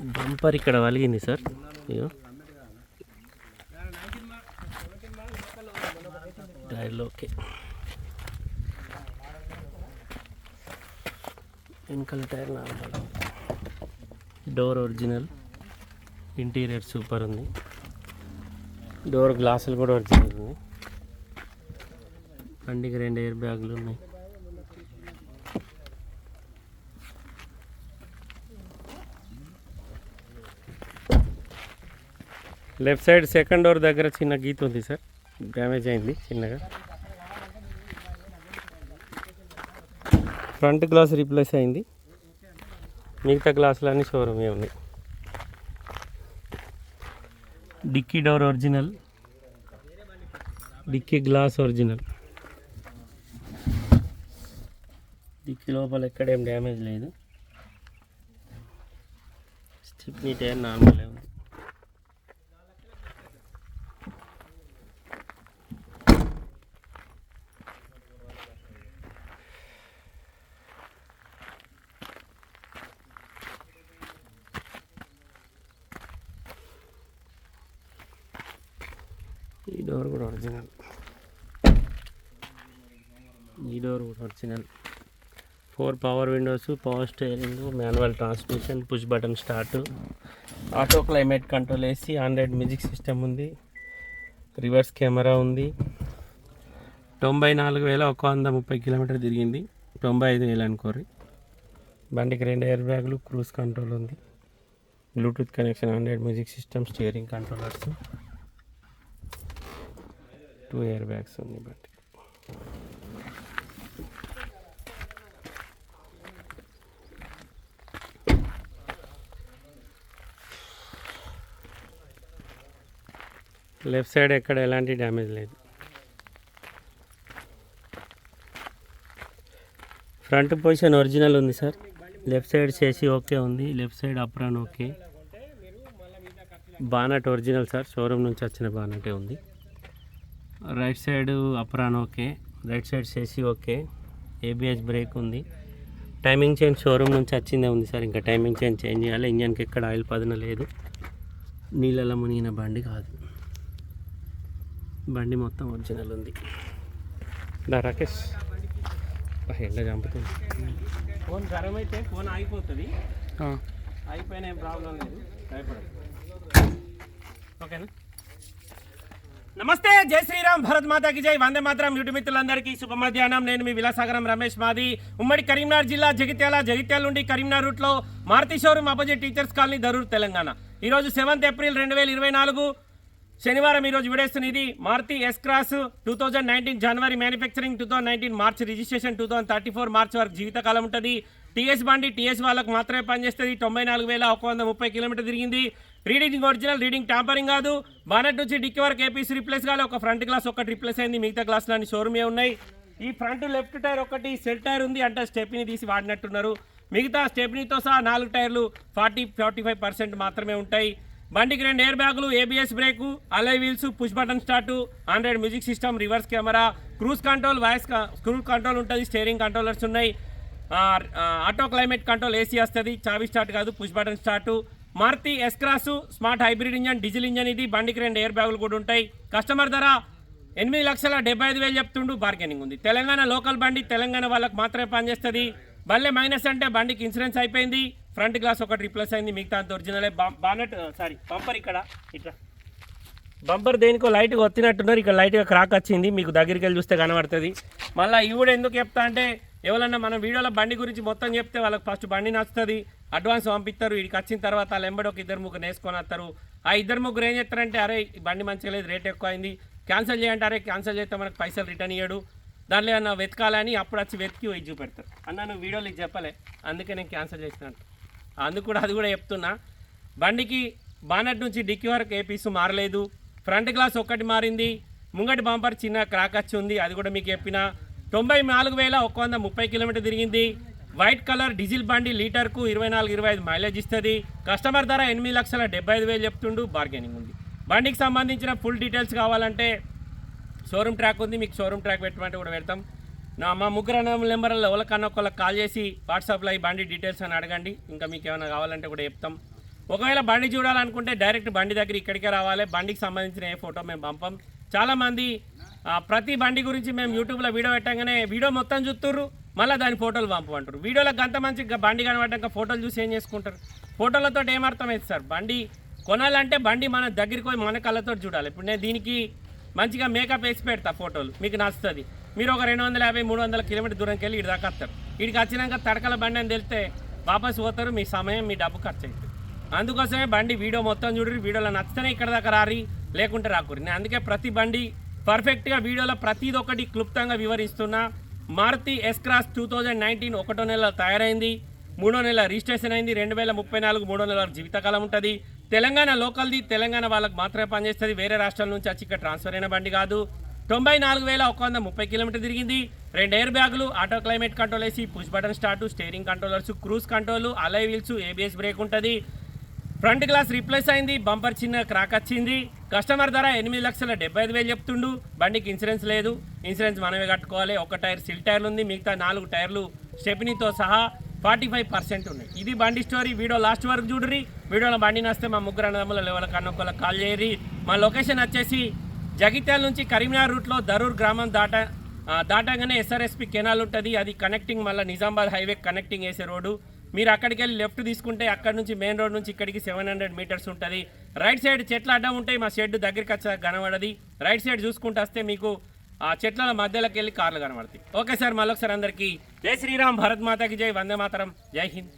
Bumper ఇక్కడ వలిగింది సార్. ఇగో. ఓకే. వెనకాల tyre normal. Door original. Interior super ఉంది. డోర్ గ్లాసులు కూడా ఒరిజినల్ ఉంది. బండికి రెండు ఎయిర్ బ్యాగులు ఉన్నాయి. లెఫ్ట్ సైడ్ సెకండ్ డోర్ దగ్గర చిన్న గీత ఉంది సార్. డ్యామేజ్ అయింది చిన్నగా. ఫ్రంట్ గ్లాస్ రీప్లేస్ అయింది. మిగతా గ్లాసులన్నీ షోరూమే ఉన్నాయి. Dickey door original. Dickey glass original. Dickey లోపల ఎక్కడేం డ్యామేజ్ లేదు. స్టిప్నీ టైర్ నార్మల్ ఉంది. ఈ డోర్ కూడా ఒరిజినల్ ఈ డోర్ కూడా original four power windows power steering manual transmission push button start auto climate control AC Android music system ఉంది reverse camera ఉంది. తొంభై నాలుగు వేల ఒక వంద ముప్పై కిలోమీటర్ తిరిగింది. తొంభై ఐదు వేలు అనుకోరి బండికి రెండు ఎయిర్ బ్యాగులు క్రూజ్ కంట్రోల్ ఉంది. Bluetooth connection Android music system steering controllers two air bags ఉంది బట్ లెఫ్ట్ సైడ్ ఎక్కడ ఎలాంటి డ్యామేజ్ లేదు. ఫ్రంట్ పొజిషన్ ఒరిజినల్ ఉంది సార్ లెఫ్ట్ సైడ్ చేసి ఓకే ఉంది. Left side apron okay bonnet original sir showroom నుంచి వచ్చిన బానటే ఉంది. Right side apron okay right side చేసి ఓకే. ఏబిఎస్ బ్రేక్ ఉంది. టైమింగ్ చైన్ షోరూమ్ నుంచి వచ్చిందే ఉంది సార్. ఇంకా టైమింగ్ చైన్ చేంజ్ చేయాలి? ఇంజన్కి ఎక్కడ ఆయిల్ పదన లేదు. నీళ్ళలో మునిగిన బండి కాదు. బండి మొత్తం ఒరిజినల్ ఉంది. దా రాకేష్. ఎండ చంపుతుంది ఫోన్ గరం అయితే ఫోన్ ఆగిపోతుంది. అయిపోయిన ఏం ప్రాబ్లం లేదు. భయపడదు ఓకేనా? నమస్తే జై శ్రీరామ్ భరత్ మాతాకి జై. వందే మాత్రం యూటి మిత్రులందరికీ శుభ మధ్యాహ్నం నేను మీ విలాసాగరం రమేష్ మాది. ఉమ్మడి కరీంనగర్ జిల్లా జగిత్యాల జగిత్యాల నుండి కరీంనగర్ రూట్లో Maruti showroom opposite teachers colony Dharur Telangana. ఈరోజు సెవెంత్ ఏప్రిల్ రెండు వేల ఇరవై నాలుగు. శనివారం ఈరోజు విడేస్తున్న ఇది Maruti S cross two thousand nineteen January manufacturing two thousand nineteen March registration two thousand thirty four March వరకు జీవితకాలం ఉంటుంది. టీఎస్ బండి టీఎస్ వాళ్ళకు మాత్రమే పనిచేస్తుంది. తొంభై నాలుగు వేల ఒక వంద ముప్పై కిలోమీటర్ తిరిగింది. రీడింగ్ ఒరిజినల్ రీడింగ్ ట్యాంపరింగ్ కాదు. బానెట్ నుంచి డిక్కి వరకు ఏపీసీ రిప్లేస్ కాదు ఒక ఫ్రంట్ గ్లాస్ ఒకటి రిప్లేస్ అయింది. మిగతా గ్లాసులు అన్ని షోరూమే ఉన్నాయి. ఈ ఫ్రంట్ లెఫ్ట్ టైర్ ఒకటి సెల్ టైర్ ఉంది అంటే. స్టెప్ని తీసి వాడినట్టున్నారు. మిగతా స్టెప్నీతో సహా నాలుగు టైర్లు ఫార్టీ ఫార్టీ ఫైవ్ పర్సెంట్ మాత్రమే ఉంటాయి. బండికి రెండు ఎయిర్ బ్యాగులు ABS brake alloy wheels push button start Android music system reverse camera cruise control voice cruise control ఉంటుంది. స్టీరింగ్ కంట్రోలర్స్ ఉన్నాయి. ఆటో క్లైమేట్ కంట్రోల్ ఏసీ వస్తుంది. చావి స్టార్ట్ కాదు push button start Maruti S cross smart hybrid engine diesel engine ఇది. బండికి రెండు air బ్యాగులు కూడా ఉంటాయి. కస్టమర్ ధర ఎనిమిది లక్షల డెబ్బై ఐదు వేలు చెప్తుండు. బార్గెనింగ్ ఉంది. తెలంగాణ లోకల్ బండి తెలంగాణ వాళ్ళకి మాత్రమే పనిచేస్తుంది. భలే మైనస్ అంటే బండికి ఇన్సూరెన్స్ అయిపోయింది. ఫ్రంట్ గ్లాస్ ఒకటి రిప్లేస్ అయింది. మిగతా అంత ఒరిజినల్ బానట్ సారీ బంపర్ ఇక్కడ. ఇట్లా. బంపర్ దేనికో లైట్గా వత్తినట్టున్నారు. ఇక్కడ లైట్గా క్రాక్ వచ్చింది. మీకు దగ్గరికి వెళ్ళి చూస్తే కనబడుతుంది. మళ్ళీ ఇవి కూడా ఎందుకు చెప్తా అంటే ఎవరన్నా మన వీడియోలో బండి గురించి మొత్తం చెప్తే వాళ్ళకి ఫస్ట్ బండి నచ్చుతుంది. అడ్వాన్స్ పంపిస్తారు వీడికి వచ్చిన తర్వాత వాళ్ళు ఎంబడి ఒక ఇద్దరు ముగ్గురు వేసుకొని వస్తారు ఆ ఇద్దరు ముగ్గురు ఏం చేస్తారంటే అరే బండి మంచిగా లేదు రేట్ ఎక్కువ అయింది క్యాన్సిల్ చేయంటే అరే క్యాన్సిల్ చేస్తే మనకు పైసలు రిటర్న్ ఇయ్యడు. దాంట్లో ఏమన్నా వెతకాలని అప్పుడు వచ్చి వెతికి పోయి చూపెడతారు. అన్న నువ్వు వీడియోలు చెప్పలే అందుకే నేను క్యాన్సిల్ చేస్తున్నాను అందుకు కూడా అది కూడా చెప్తున్నా. బండికి బానట్ నుంచి డిక్కి వరకు ఏ పీసు మారలేదు. ఫ్రంట్ గ్లాస్ ఒక్కటి మారింది. ముంగటి బంపర్ చిన్న క్రాక్ వచ్చి ఉంది అది కూడా మీకు చెప్పిన. తొంభై నాలుగు వేల ఒక వంద ముప్పై కిలోమీటర్ తిరిగింది. వైట్ కలర్ డీజిల్ బండి లీటర్కు ఇరవై నాలుగు ఇరవై ఐదు మైలేజ్ ఇస్తుంది. కస్టమర్ ధర ఎనిమిది లక్షల డెబ్బై ఐదు వేలు చెప్తుండు బార్గెనింగ్ ఉంది. బండికి సంబంధించిన ఫుల్ డీటెయిల్స్ కావాలంటే షోరూమ్ ట్రాక్ ఉంది మీకు షోరూమ్ ట్రాక్ పెట్టమంటే కూడా పెడతాం. నా మా ముగ్గురు అన్న నెంబర్లో ఎవరికన్నా ఒకళ్ళకి కాల్ చేసి వాట్సాప్లో ఈ బండి డీటెయిల్స్ అని అడగండి. ఇంకా మీకు ఏమైనా కావాలంటే కూడా చెప్తాం. ఒకవేళ బండి చూడాలనుకుంటే డైరెక్ట్ బండి దగ్గర ఇక్కడికే రావాలి. బండికి సంబంధించిన ఏ ఫోటో మేము పంపం. చాలామంది ప్రతి బండి గురించి మేము యూట్యూబ్లో వీడియో పెట్టగానే వీడియో మొత్తం చూస్తుర్రు. మళ్ళీ దాని ఫోటోలు పంపమంటారు. వీడియోలకు గంత మంచి బండి కనబడ్డాక ఫోటోలు చూసి ఏం చేసుకుంటారు? ఫోటోలతో ఏమర్థమైంది సార్? బండి కొనాలంటే బండి మన దగ్గరికి పోయి మన కళ్ళతో చూడాలి. ఇప్పుడు నేను దీనికి మంచిగా మేకప్ వేసి పెడతా ఫోటోలు. మీకు నచ్చుతుంది. మీరు ఒక రెండు వందల యాభై మూడు వందల కిలోమీటర్ దూరంకి వెళ్ళి ఇటు దాకా వస్తారు. ఇక్కడికి వచ్చినాక తడకల బండి అని తెలిస్తే వాపస్ పోతారు మీ సమయం మీ డబ్బు ఖర్చు అవుతుంది అందుకోసమే బండి వీడియో మొత్తం చూడరు వీడియోలో నచ్చితేనే ఇక్కడ దాకా రారి లేకుంటే రాకూరి. నేను అందుకే ప్రతి బండి పర్ఫెక్ట్గా వీడియోలో ప్రతిది క్లుప్తంగా వివరిస్తున్నా. Maruti S cross two thousand nineteen ఒకటో నెల తయారైంది. మూడో నెల రిజిస్ట్రేషన్ అయింది. రెండు వేల ముప్పై నాలుగు మూడో నెల వరకు జీవితకాలం ఉంటుంది. తెలంగాణ లోకల్ది తెలంగాణ వాళ్ళకి మాత్రమే పనిచేస్తుంది. వేరే రాష్ట్రాల నుంచి వచ్చి ఇక్కడ ట్రాన్స్ఫర్ అయిన బండి కాదు. తొంభై నాలుగు వేల ఒక వంద ముప్పై కిలోమీటర్ తిరిగింది. రెండు ఎయిర్ బ్యాగులు ఆటో క్లైమేట్ కంట్రోల్ వేసి push button start steering controllers cruise control alloy wheels ABS brake ఉంటుంది. ఫ్రంట్ గ్లాస్ రీప్లేస్ అయింది. బంపర్ చిన్న క్రాక్ వచ్చింది. కస్టమర్ ధర ఎనిమిది లక్షల డెబ్బై ఐదు వేలు చెప్తుండు. బండికి ఇన్సూరెన్స్ లేదు. ఇన్సూరెన్స్ మనమే కట్టుకోవాలి. ఒక టైర్ సిల్ టైర్లు ఉంది. మిగతా నాలుగు టైర్లు స్టెపినీతో సహా ఫార్టీ ఫైవ్ పర్సెంట్ ఉన్నాయి. ఇది బండి స్టోరీ. వీడియో లాస్ట్ వరకు చూడరి వీడియోలో బండి నస్తే మా ముగ్గురు అన్నదమ్ముల లెవెల్ కన్నొక్కలకు కాల్ చేయరి మా లొకేషన్ వచ్చేసి జగిత్యాల నుంచి కరీంనగర్ రూట్లో దరూర్ గ్రామం దాట దాటగానే ఎస్ఆర్ఎస్పి కెనాల్ ఉంటుంది. అది కనెక్టింగ్ మళ్ళీ నిజామాబాద్ హైవే కనెక్టింగ్ వేసే రోడ్డు. మీరు అక్కడికి వెళ్ళి లెఫ్ట్ తీసుకుంటే అక్కడ నుంచి మెయిన్ రోడ్ నుంచి ఇక్కడికి సెవెన్ హండ్రెడ్ మీటర్స్ ఉంటుంది. రైట్ సైడ్ చెట్లు అడ్డం ఉంటాయి మా షెడ్ దగ్గరికి వచ్చా కనబడది. రైట్ సైడ్ చూసుకుంటూ వస్తే మీకు ఆ చెట్ల మధ్యలోకి వెళ్ళి కార్లు కనబడతాయి. ఓకే సార్ మళ్ళొకసారి అందరికీ జై శ్రీరామ్ భరత్ మాతాకి జై వందే మాతరం జై హింద్.